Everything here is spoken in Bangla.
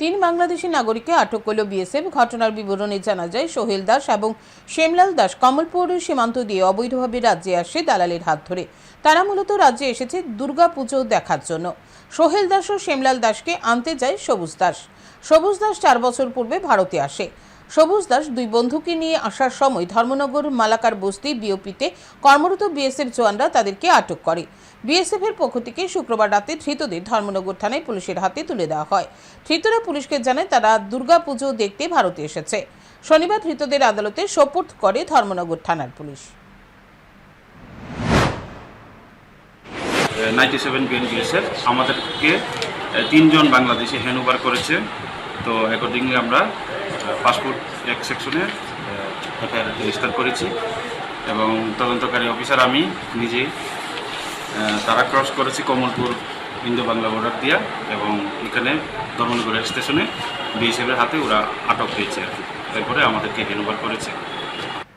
তিন বাংলাদেশি নাগরিককে আটক করল বিএসএফ। ঘটনার বিবরণে জানা যায়, সোহেল দাস এবং শ্যামলাল দাস কমলপুর সীমান্ত দিয়ে অবৈধভাবে রাজ্যে আসে দালালের হাত ধরে। তারা মূলত রাজ্যে এসেছে দুর্গাপুজো দেখার জন্য। সোহেল দাস ও শ্যামলাল দাসকে আনতে যায় সবুজ দাস। সবুজ দাস চার বছর পূর্বে ভারতে আসে। সবুজ দাস দুই বন্ধুকে নিয়ে আসার সময় ধর্মনগর, মালাকার বস্তি, বিওপিতে কর্মরত বিএসএফ জওয়ানরা তাদেরকে আটক করে। বিএসএফ এর পক্ষ থেকে শুক্রবার রাতে ধৃতদের ধর্মনগর থানায় পুলিশের হাতে তুলে দেওয়া হয়। ধৃতরা পুলিশকে জানায় তারা দুর্গাপুজো দেখতে ভারতে এসেছে। শনিবার ধৃতদের আদালতে সোপর্দ করে ধর্মনগর থানার পুলিশ। নাইনটি সেভেন আমাদেরকে তিনজন বাংলাদেশি হ্যান্ডওভার করেছে। তো অ্যাকর্ডিংলি আমরা পাসপোর্ট এক সেকশনে এফআইআর রেজিস্টার করেছি এবং তদন্তকারী অফিসার আমি নিজে তারা ক্রস করেছি কমলপুর ইন্দো বাংলা বর্ডার দিয়া এবং এখানে ধর্মনগর স্টেশনে বিএসএফের হাতে ওরা আটক হয়েছে আর কি। এরপরে আমাদেরকে হ্যান্ড করেছে।